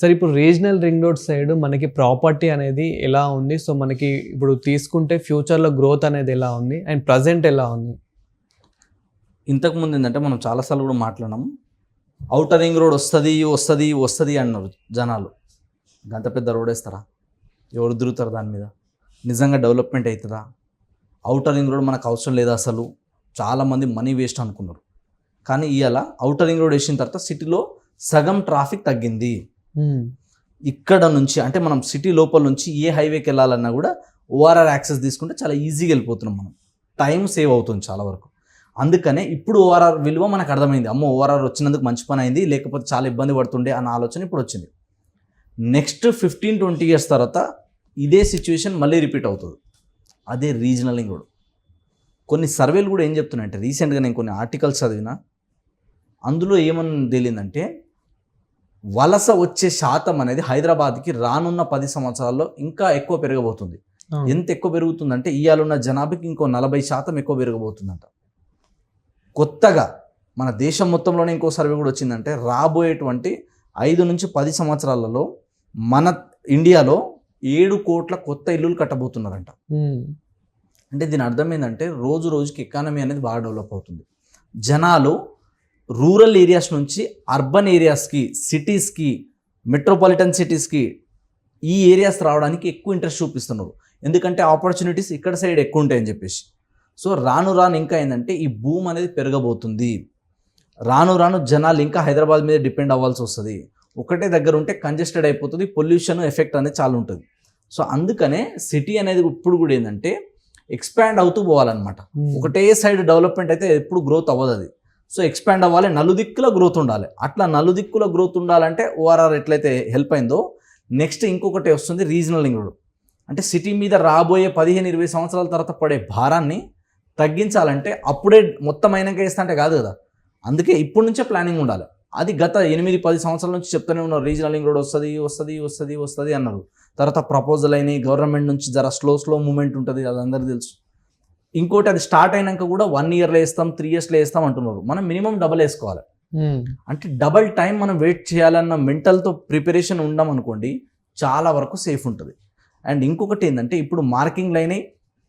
Sir ఇప్పుడు regional ring road side మనకి property అనేది ఎలా ఉంది? సో మనకి ఇప్పుడు తీసుకుంటే ఫ్యూచర్లో గ్రోత్ అనేది ఎలా ఉంది? అండ్ ప్రజెంట్ ఎలా ఉంది? ఇంతకుముందు ఏంటంటే మనం చాలాసార్లు కూడా మాట్లాడినాం. అవుటర్ రింగ్ రోడ్ వస్తుంది వస్తుంది వస్తుంది అన్నారు జనాలు. గంత పెద్ద రోడ్ వేస్తారా? ఎవరు తిరుగుతారు దాని మీద? నిజంగా డెవలప్మెంట్ అవుతుందా? అవుటర్ రింగ్ రోడ్ మనకు అవసరం లేదా అసలు? చాలామంది మనీ వేస్ట్ అనుకున్నారు. కానీ ఇవాళ అవుటర్ రింగ్ రోడ్ వేసిన తర్వాత సిటీలో సగం ట్రాఫిక్ తగ్గింది. ఇక్కడ నుంచి అంటే మనం సిటీ లోపల నుంచి ఏ హైవేకి వెళ్ళాలన్నా కూడా ఓఆర్ఆర్ యాక్సెస్ తీసుకుంటే చాలా ఈజీగా వెళ్ళిపోతున్నాం మనం. టైం సేవ్ అవుతుంది చాలా వరకు. అందుకనే ఇప్పుడు ఓఆర్ఆర్ విలువ మనకు అర్థమైంది. అమ్మో ఓఆర్ఆర్ వచ్చినందుకు మంచి పని అయింది లేకపోతే చాలా ఇబ్బంది పడుతుండే అన్న ఆలోచన ఇప్పుడు వచ్చింది. నెక్స్ట్ ఫిఫ్టీన్ ట్వంటీ ఇయర్స్ తర్వాత ఇదే సిచ్యువేషన్ మళ్ళీ రిపీట్ అవుతుంది. అదే రీజనలింగ్ కూడా. కొన్ని సర్వేలు కూడా ఏం చెప్తున్నాయంటే రీసెంట్గా నేను కొన్ని ఆర్టికల్స్ చదివిన అందులో ఏమని తేలిందంటే వలస వచ్చే శాతం అనేది హైదరాబాద్కి రానున్న పది సంవత్సరాల్లో ఇంకా ఎక్కువ పెరగబోతుంది. ఎంత ఎక్కువ పెరుగుతుందంటే ఇవాళ జనాభాకి ఇంకో నలభై శాతం ఎక్కువ పెరగబోతుందంట కొత్తగా మన దేశం మొత్తంలోనే ఇంకో సర్వే కూడా వచ్చిందంటే రాబోయేటువంటి ఐదు నుంచి పది సంవత్సరాలలో మన ఇండియాలో ఏడు కోట్ల కొత్త ఇల్లులు కట్టబోతున్నారంట. అంటే దీని అర్థం ఏంటంటే రోజు రోజుకి ఎకానమీ అనేది బాగా డెవలప్ అవుతుంది జనాలు రూరల్ ఏరియాస్ నుంచి అర్బన్ ఏరియాస్కి సిటీస్కి మెట్రోపాలిటన్ సిటీస్కి ఈ ఏరియాస్ రావడానికి ఎక్కువ ఇంట్రెస్ట్ చూపిస్తున్నారు. ఎందుకంటే ఆపర్చునిటీస్ ఇక్కడ సైడ్ ఎక్కువ ఉంటాయని చెప్పేసి. సో రాను రాను ఇంకా ఏంటంటే ఈ భూమి అనేది పెరగబోతుంది. రాను రాను జనాలు ఇంకా హైదరాబాద్ మీద డిపెండ్ అవ్వాల్సి వస్తుంది. ఒకటే దగ్గర ఉంటే కంజెస్టెడ్ అయిపోతుంది పొల్యూషన్ ఎఫెక్ట్ అనేది చాలా ఉంటుంది. సో అందుకనే సిటీ అనేది ఇప్పుడు కూడా ఏంటంటే ఎక్స్పాండ్ అవుతూ పోవాలన్నమాట. మ్మ్. ఒకటే సైడ్ డెవలప్మెంట్ అయితే ఎప్పుడు గ్రోత్ అవ్వదు అది. సో ఎక్స్పాండ్ అవ్వాలి నలుదిక్కుల గ్రోత్ ఉండాలి. అట్లా నలుదిక్కుల గ్రోత్ ఉండాలంటే ఓఆర్ఆర్ ఎట్లయితే హెల్ప్ అయిందో నెక్స్ట్ ఇంకొకటి వస్తుంది రీజనల్ లింక్ రోడ్ అంటే సిటీ మీద రాబోయే పదిహేను ఇరవై సంవత్సరాల తర్వాత పడే భారాన్ని తగ్గించాలంటే అప్పుడే మొత్తం అయినాక వేస్తా అంటే కాదు కదా. అందుకే ఇప్పటి నుంచే ప్లానింగ్ ఉండాలి. అది గత ఎనిమిది పది సంవత్సరాల నుంచి చెప్తూనే ఉన్నారు రీజనల్ లింక్ రోడ్ వస్తుంది వస్తుంది వస్తుంది వస్తుంది అన్నారు. తర్వాత ప్రపోజల్ అయినాయి గవర్నమెంట్ నుంచి జర స్లో స్లో మూమెంట్ ఉంటుంది అది అందరికీ తెలుసు. ఇంకోటి అది స్టార్ట్ అయినాక కూడా వన్ ఇయర్లో వేస్తాం త్రీ ఇయర్స్లో వేస్తాం అంటున్నారు. మనం మినిమం డబల్ వేసుకోవాలి. మ్మ్. అంటే డబల్ టైం మనం వెయిట్ చేయాలన్న మెంటల్తో ప్రిపరేషన్ ఉండం అనుకోండి చాలా వరకు సేఫ్ ఉంటుంది. అండ్ ఇంకొకటి ఏంటంటే ఇప్పుడు marking line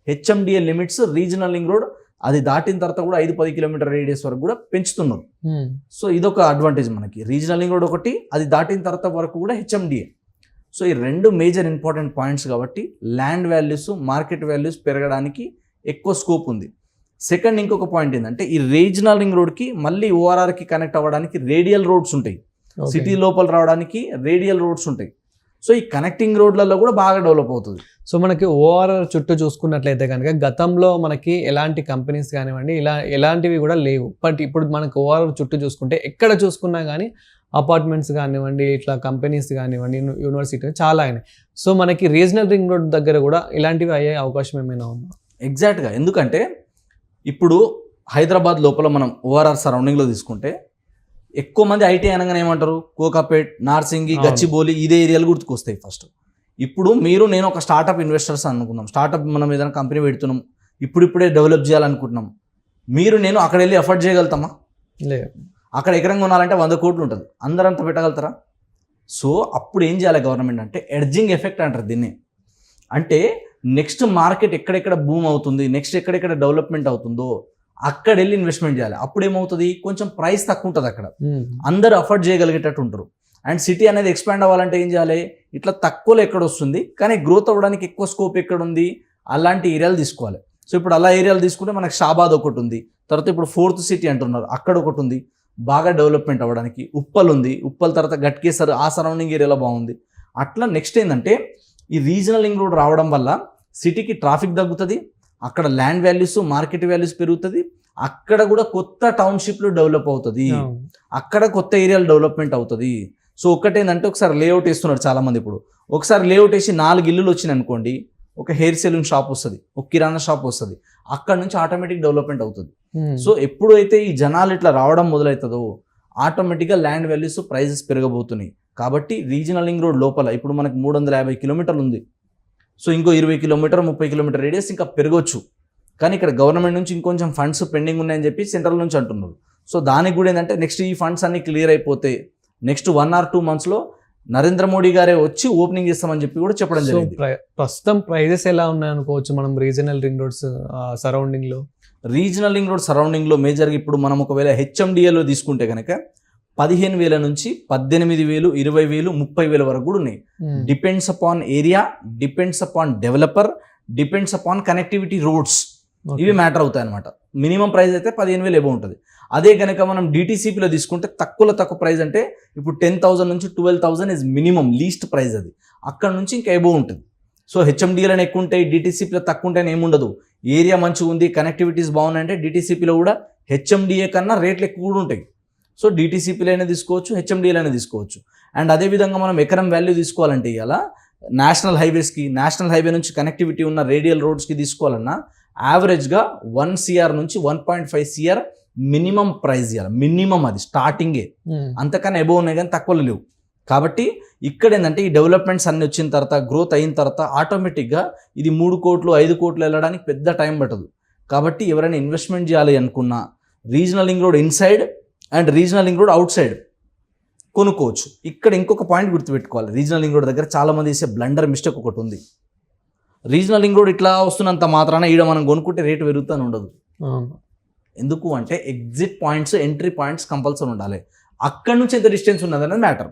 HMDA limits regional link road అది దాటిన తర్వాత కూడా ఐదు పది కిలోమీటర్ రేడియస్ వరకు కూడా పెంచుతున్నారు. మ్మ్. సో ఇదొక అడ్వాంటేజ్ మనకి. రీజనల్ లింక్ రోడ్ ఒకటి అది దాటిన తర్వాత వరకు కూడా హెచ్ఎండిఏ సో ఈ రెండు మేజర్ ఇంపార్టెంట్ పాయింట్స్ కాబట్టి ల్యాండ్ వాల్యూస్ మార్కెట్ వాల్యూస్ పెరగడానికి ఎక్కువ స్కోప్ ఉంది. సెకండ్ ఇంకొక పాయింట్ ఏంటంటే ఈ రీజనల్ రింగ్ రోడ్కి మళ్ళీ ఓఆర్ఆర్కి కనెక్ట్ అవ్వడానికి రేడియల్ రోడ్స్ ఉంటాయి. సిటీ లోపల రావడానికి రేడియల్ రోడ్స్ ఉంటాయి. సో ఈ కనెక్టింగ్ రోడ్లలో కూడా బాగా డెవలప్ అవుతుంది. సో మనకి ఓఆర్ఆర్ చుట్టూ చూసుకున్నట్లయితే కనుక గతంలో మనకి ఎలాంటి కంపెనీస్ కానివ్వండి ఇలా ఎలాంటివి కూడా లేవు. బట్ ఇప్పుడు మనకు ఓఆర్ఆర్ చుట్టూ చూసుకుంటే ఎక్కడ చూసుకున్నా కానీ అపార్ట్మెంట్స్ కానివ్వండి ఇట్లా కంపెనీస్ కానివ్వండి యూని- యూనివర్సిటీ చాలా అయినాయి. సో మనకి రీజనల్ రింగ్ రోడ్ దగ్గర కూడా ఇలాంటివి అయ్యే అవకాశం ఏమైనా ఉందా? ఎగ్జాక్ట్గా ఎందుకంటే ఇప్పుడు హైదరాబాద్ లోపల మనం ఓఆర్ఆర్ సరౌండింగ్లో తీసుకుంటే ఎక్కువ మంది ఐటీ అనగానే ఏమంటారు? కోకాపేట్ నార్సింగి. గచ్చిబౌలి ఇదే ఏరియాలు గుర్తుకొస్తాయి ఫస్ట్. ఇప్పుడు మీరు నేను ఒక స్టార్టప్ ఇన్వెస్టర్స్ అనుకుందాం. స్టార్టప్ మనం ఏదైనా కంపెనీ పెడుతున్నాం. ఇప్పుడిప్పుడే డెవలప్ చేయాలనుకుంటున్నాం. మీరు నేను అక్కడ వెళ్ళి ఎఫర్ట్ చేయగలుగుతామా? లేదు. అక్కడ ఎకరం కొనాలంటే వంద కోట్లు ఉంటుంది. అందరంతా పెట్టగలుగుతారా? సో అప్పుడు ఏం చేయాలి గవర్నమెంట్ అంటే ఎడ్జింగ్ ఎఫెక్ట్ అంటారు దీన్ని. అంటే నెక్స్ట్ మార్కెట్ ఎక్కడెక్కడ బూమ్ అవుతుంది నెక్స్ట్ ఎక్కడెక్కడ డెవలప్మెంట్ అవుతుందో అక్కడ వెళ్ళి ఇన్వెస్ట్మెంట్ చేయాలి. అప్పుడు ఏమవుతుంది కొంచెం ప్రైస్ తక్కువ ఉంటుంది అక్కడ. అందరూ అఫోర్డ్ చేయగలిగేటట్టు ఉంటారు. అండ్ సిటీ అనేది ఎక్స్పాండ్ అవ్వాలంటే ఏం చేయాలి? ఇట్లా తక్కువలో ఎక్కడ వస్తుంది? కానీ గ్రోత్ అవ్వడానికి ఎక్కువ స్కోప్ ఎక్కడ ఉంది? అలాంటి ఏరియాలు తీసుకోవాలి. సో ఇప్పుడు అలా ఏరియాలు తీసుకుంటే మనకి షాబాద్ ఒకటి ఉంది. తర్వాత ఇప్పుడు ఫోర్త్ సిటీ అంటున్నారు. అక్కడ ఒకటి ఉంది. బాగా డెవలప్మెంట్ అవ్వడానికి ఉప్పల్ ఉంది. ఉప్పల్ తర్వాత గట్కేసర్ ఆ సరౌండింగ్ ఏరియాలో బాగుంది. అట్లా నెక్స్ట్ ఏంటంటే ఈ రీజనల్ లింక్ రోడ్ రావడం వల్ల సిటీకి ట్రాఫిక్ తగ్గుతుంది అక్కడ ల్యాండ్ వాల్యూస్ మార్కెట్ వాల్యూస్ పెరుగుతుంది అక్కడ కూడా కొత్త టౌన్షిప్లు డెవలప్ అవుతుంది. అక్కడ కొత్త ఏరియాలు డెవలప్మెంట్ అవుతుంది. సో ఒకటేంటంటే ఒకసారి లేఅవుట్ వేస్తున్నారు చాలా మంది ఇప్పుడు. ఒకసారి లేఅవుట్ వేసి నాలుగు ఇల్లులు వచ్చినాయి అనుకోండి ఒక హెయిర్ సెలూన్ షాప్ వస్తుంది ఒక కిరాణా షాప్ వస్తుంది అక్కడ నుంచి ఆటోమేటిక్ డెవలప్మెంట్ అవుతుంది. సో ఎప్పుడైతే ఈ జనాలు ఇట్లా రావడం మొదలవుతుందో ఆటోమేటిక్గా ల్యాండ్ వాల్యూస్ ప్రైజెస్ పెరగబోతున్నాయి. కాబట్టి రీజనల్ రోడ్ లోపల ఇప్పుడు మనకి మూడు వందల యాభై కిలోమీటర్లు ఉంది. సో ఇంకో ఇరవై కిలోమీటర్ ముప్పై కిలోమీటర్ రేడియస్ ఇంకా పెరగవచ్చు కానీ ఇక్కడ గవర్నమెంట్ నుంచి ఇంకొంచెం ఫండ్స్ పెండింగ్ ఉన్నాయని చెప్పి సెంట్రల్ నుంచి అంటున్నారు. సో దానికి కూడా ఏంటంటే నెక్స్ట్ ఈ ఫండ్స్ అన్ని క్లియర్ అయిపోతే నెక్స్ట్ వన్ ఆర్ టూ మంత్స్లో నరేంద్ర మోడీ గారే వచ్చి ఓపెనింగ్ చేస్తామని చెప్పి కూడా చెప్పడం జరిగింది. ప్ర- ప్రస్తుతం ప్రైజెస్ ఎలా ఉన్నాయి అనుకోవచ్చు మనం రీజనల్ రింగ్ రోడ్స్ సరౌండింగ్లో? రీజనల్ రింగ్ రోడ్ సరౌండింగ్లో మేజర్గా ఇప్పుడు మనం ఒకవేళ హెచ్ఎండిఏలో తీసుకుంటే కనుక పదిహేను వేల నుంచి పద్దెనిమిది వేలు ఇరవై వేలు ముప్పై వేల వరకు కూడా ఉన్నాయి. Depends upon area depends upon developer depends upon connectivity roads. ఇవి మ్యాటర్ అవుతాయి అనమాట మినిమం ప్రైస్ అయితే పదిహేను వేలు ఏవో ఉంటుంది. అదే కనుక మనం డిటీసీపీలో తీసుకుంటే తక్కువలో తక్కువ ప్రైస్ అంటే ఇప్పుడు టెన్ థౌసండ్ నుంచి twelve thousand is minimum least price అది. అక్కడ నుంచి ఇంకా ఎబో ఉంటుంది. సో హెచ్ఎండిఎలను ఎక్కువ ఉంటాయి డిటీసీపీలో తక్కువ ఉంటేనే ఏముండదు ఏరియా మంచిగా ఉంది కనెక్టివిటీస్ బాగున్నాయంటే డిటీసీపీలో కూడా హెచ్ఎండిఏ కన్నా రేట్లు ఎక్కువ కూడా ఉంటాయి. సో డిటీసీపీలో అయినా తీసుకోవచ్చు హెచ్ఎండిఏలో అయినా తీసుకోవచ్చు. అండ్ అదేవిధంగా మనం ఎకరం వాల్యూ తీసుకోవాలంటే ఇలా నేషనల్ హైవేస్కి నేషనల్ హైవే నుంచి కనెక్టివిటీ ఉన్న రేడియల్ రోడ్స్కి తీసుకోవాలన్నా యావరేజ్గా వన్ సిఆర్ నుంచి one point five CR minimum price ఇవ్వాలి మినిమం అది స్టార్టింగే. అంతకన్నా ఎబో ఉన్నాయి కానీ తక్కువ లేవు. కాబట్టి ఇక్కడ ఏంటంటే ఈ డెవలప్మెంట్స్ అన్ని వచ్చిన తర్వాత గ్రోత్ అయిన తర్వాత ఆటోమేటిక్గా ఇది మూడు కోట్లు ఐదు కోట్లు వెళ్ళడానికి పెద్ద టైం పట్టదు. కాబట్టి ఎవరైనా ఇన్వెస్ట్మెంట్ చేయాలి అనుకున్నా regional link road inside and regional link road outside కొనుక్కోవచ్చు. ఇక్కడ ఇంకొక పాయింట్ గుర్తుపెట్టుకోవాలి. రీజనల్ లింక్ రోడ్ దగ్గర చాలా మంది చేసే బ్లండర్ మిస్టేక్ ఒకటి ఉంది. రీజనల్ లింక్ రోడ్ ఇట్లా వస్తున్నంత మాత్రాన ఈడ మనం కొనుక్కుంటే రేటు పెరుగుతూనే ఉండదు. ఎందుకు అంటే exit points entry points compulsory ఉండాలి. అక్కడి నుంచి ఎంత డిస్టెన్స్ ఉన్నది అనేది మ్యాటర్.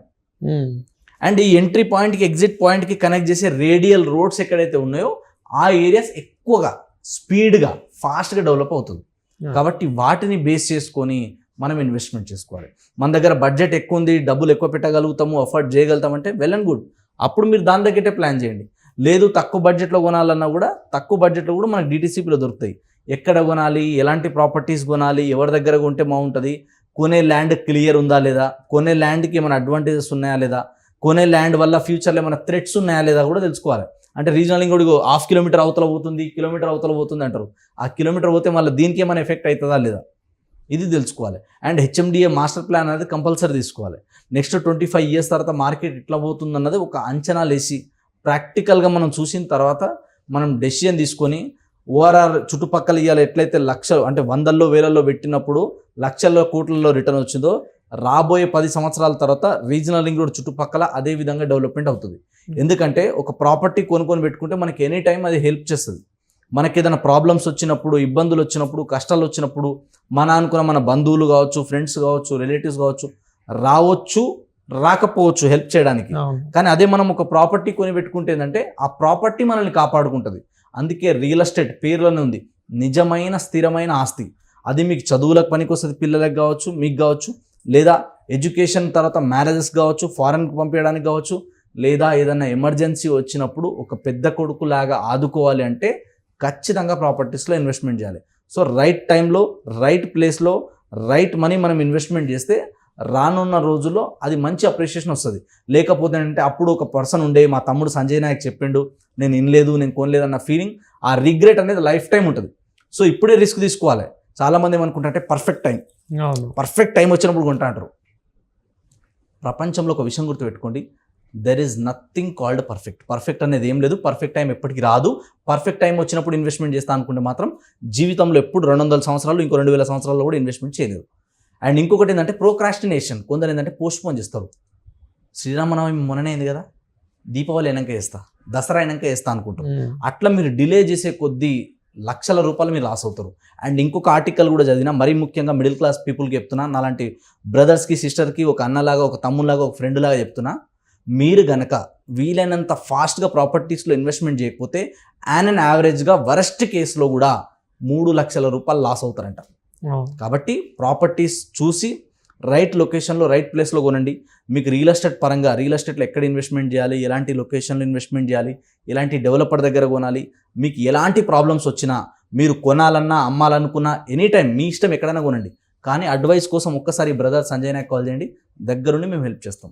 అండ్ ఈ ఎంట్రీ పాయింట్కి ఎగ్జిట్ పాయింట్కి కనెక్ట్ చేసే రేడియల్ రోడ్స్ ఎక్కడైతే ఉన్నాయో ఆ ఏరియాస్ ఎక్కువగా స్పీడ్గా ఫాస్ట్గా డెవలప్ అవుతుంది. కాబట్టి వాటిని బేస్ చేసుకొని మనం ఇన్వెస్ట్మెంట్ చేసుకోవాలి. మన దగ్గర బడ్జెట్ ఎక్కువ ఉంది డబ్బులు ఎక్కువ పెట్టగలుగుతాము అఫోర్డ్ చేయగలుగుతామంటే వెల్ అండ్ గుడ్ అప్పుడు మీరు దాని తగ్గట్టే ప్లాన్ చేయండి. లేదు తక్కువ బడ్జెట్లో కొనాలన్నా కూడా తక్కువ బడ్జెట్లో కూడా మనకు డీటీసీపీలో దొరుకుతాయి. ఎక్కడ కొనాలి ఎలాంటి ప్రాపర్టీస్ కొనాలి ఎవరి దగ్గర కొంటే బాగుంటుంది కొనే ల్యాండ్ క్లియర్ ఉందా లేదా కొనే ల్యాండ్కి ఏమైనా అడ్వాంటేజెస్ ఉన్నాయా లేదా కొనే ల్యాండ్ వల్ల ఫ్యూచర్లో ఏమైనా థ్రెట్స్ ఉన్నాయా లేదా కూడా తెలుసుకోవాలి. అంటే రీజనల్ ఇంకోటి హాఫ్ కిలోమీటర్ అవతల పోతుంది కిలోమీటర్ అవతల పోతుంది అంటారు. ఆ కిలోమీటర్ పోతే మళ్ళీ దీనికి ఏమైనా ఎఫెక్ట్ అవుతుందా లేదా? ఇది తెలుసుకోవాలి. అండ్ హెచ్ఎండిఏ మాస్టర్ ప్లాన్ అనేది కంపల్సరీ తీసుకోవాలి. నెక్స్ట్ ట్వంటీ ఫైవ్ ఇయర్స్ తర్వాత మార్కెట్ ఎట్లా పోతుంది అన్నది ఒక అంచనా లేసి ప్రాక్టికల్గా మనం చూసిన తర్వాత మనం డెసిజన్ తీసుకొని ఓఆర్ఆర్ చుట్టుపక్కల ఇవాళ ఎట్లయితే లక్షలు అంటే వందల్లో వేలల్లో పెట్టినప్పుడు లక్షల్లో కోట్లలో రిటర్న్ వచ్చిందో రాబోయే పది సంవత్సరాల తర్వాత రీజనల్ రింగ్ రోడ్ చుట్టుపక్కల అదే విధంగా డెవలప్మెంట్ అవుతుంది. ఎందుకంటే ఒక ప్రాపర్టీ కొనుక్కొని పెట్టుకుంటే మనకి ఎనీ టైం అది హెల్ప్ చేస్తుంది. మనకి ఏదైనా ప్రాబ్లమ్స్ వచ్చినప్పుడు ఇబ్బందులు వచ్చినప్పుడు కష్టాలు వచ్చినప్పుడు మన అనుకున్న మన బంధువులు కావచ్చు ఫ్రెండ్స్ కావచ్చు రిలేటివ్స్ కావచ్చు రావచ్చు రాకపోవచ్చు హెల్ప్ చేయడానికి. కానీ అదే మనం ఒక ప్రాపర్టీ కొని పెట్టుకుంటే ఏంటంటే ఆ ప్రాపర్టీ మనల్ని కాపాడుకుంటుంది. అందుకే రియల్ ఎస్టేట్ పేరులోనే ఉంది. నిజమైన స్థిరమైన ఆస్తి. అది మీకు చదువులకు పనికి వస్తుంది పిల్లలకు కావచ్చు మీకు కావచ్చు లేదా ఎడ్యుకేషన్ తర్వాత మ్యారేజెస్ కావచ్చు ఫారెన్కి పంపించడానికి కావచ్చు లేదా ఏదైనా ఎమర్జెన్సీ వచ్చినప్పుడు ఒక పెద్ద కొడుకులాగా ఆదుకోవాలి అంటే ఖచ్చితంగా ప్రాపర్టీస్లో ఇన్వెస్ట్మెంట్ చేయాలి. సో రైట్ టైంలో రైట్ ప్లేస్లో రైట్ మనీ మనం ఇన్వెస్ట్మెంట్ చేస్తే రానున్న రోజుల్లో అది మంచి అప్రిషియేషన్ వస్తుంది. లేకపోతే అంటే అప్పుడు ఒక పర్సన్ ఉండే మా తమ్ముడు సంజయ్ నాయక్ చెప్పిండు నేను వినలేదు నేను కొనలేదు అన్న ఫీలింగ్ ఆ రిగ్రెట్ అనేది లైఫ్ టైం ఉంటుంది. సో ఇప్పుడే రిస్క్ తీసుకోవాలి. చాలామంది ఏమనుకుంటారంటే పర్ఫెక్ట్ టైం పర్ఫెక్ట్ టైం వచ్చినప్పుడు కొంటా అంటారు ప్రపంచంలో ఒక విషయం గుర్తుపెట్టుకోండి. There is nothing called perfect perfect అనేది ఏం లేదు. పర్ఫెక్ట్ టైం ఎప్పటికీ రాదు. పర్ఫెక్ట్ టైం వచ్చినప్పుడు ఇన్వెస్ట్మెంట్ చేస్తా అనుకుంటే మాత్రం జీవితంలో ఎప్పుడు రెండు వందల సంవత్సరాలు ఇంకో రెండు వేల సంవత్సరాల్లో కూడా ఇన్వెస్ట్మెంట్ చేయలేదు. అండ్ ఇంకొకటి ఏంటంటే ప్రోక్రాస్టినేషన్ కొందరు ఏంటంటే పోస్ట్ పోన్ చేస్తారు. శ్రీరామనవమి మొన్ననే అయింది కదా. దీపావళి అయినాక వేస్తా దసరా అయినాక వేస్తా అనుకుంటారు. Hmm. అట్లా మీరు డిలే చేసే కొద్దీ లక్షల రూపాయలు మీరు లాస్ అవుతారు. అండ్ ఇంకొక ఆర్టికల్ కూడా చదివినా మరీ ముఖ్యంగా మిడిల్ క్లాస్ పీపుల్కి చెప్తున్నా నాలాంటి బ్రదర్స్కి సిస్టర్కి ఒక అన్నలాగా ఒక తమ్ములాగా ఒక ఫ్రెండ్ లాగా చెప్తున్నా మీరు గనక వీలైనంత ఫాస్ట్గా ప్రాపర్టీస్లో ఇన్వెస్ట్మెంట్ చేయకపోతే యాన్ అండ్ యావరేజ్గా వరస్ట్ కేసులో కూడా మూడు లక్షల రూపాయలు లాస్ అవుతారంట. కాబట్టి ప్రాపర్టీస్ చూసి రైట్ లొకేషన్లో రైట్ ప్లేస్లో కొనండి. మీకు రియల్ ఎస్టేట్ పరంగా రియల్ ఎస్టేట్లో ఎక్కడ ఇన్వెస్ట్మెంట్ చేయాలి ఎలాంటి లొకేషన్లో ఇన్వెస్ట్మెంట్ చేయాలి ఎలాంటి డెవలపర్ దగ్గర కొనాలి మీకు ఎలాంటి ప్రాబ్లమ్స్ వచ్చినా మీరు కొనాలన్నా అమ్మాలనుకున్నా ఎనీ టైం మీ ఇష్టం ఎక్కడైనా కొనండి. కానీ అడ్వైస్ కోసం ఒక్కసారి బ్రదర్ సంజయ్ నాయక్ కాల్ చేయండి. దగ్గరుండి మేము హెల్ప్ చేస్తాం.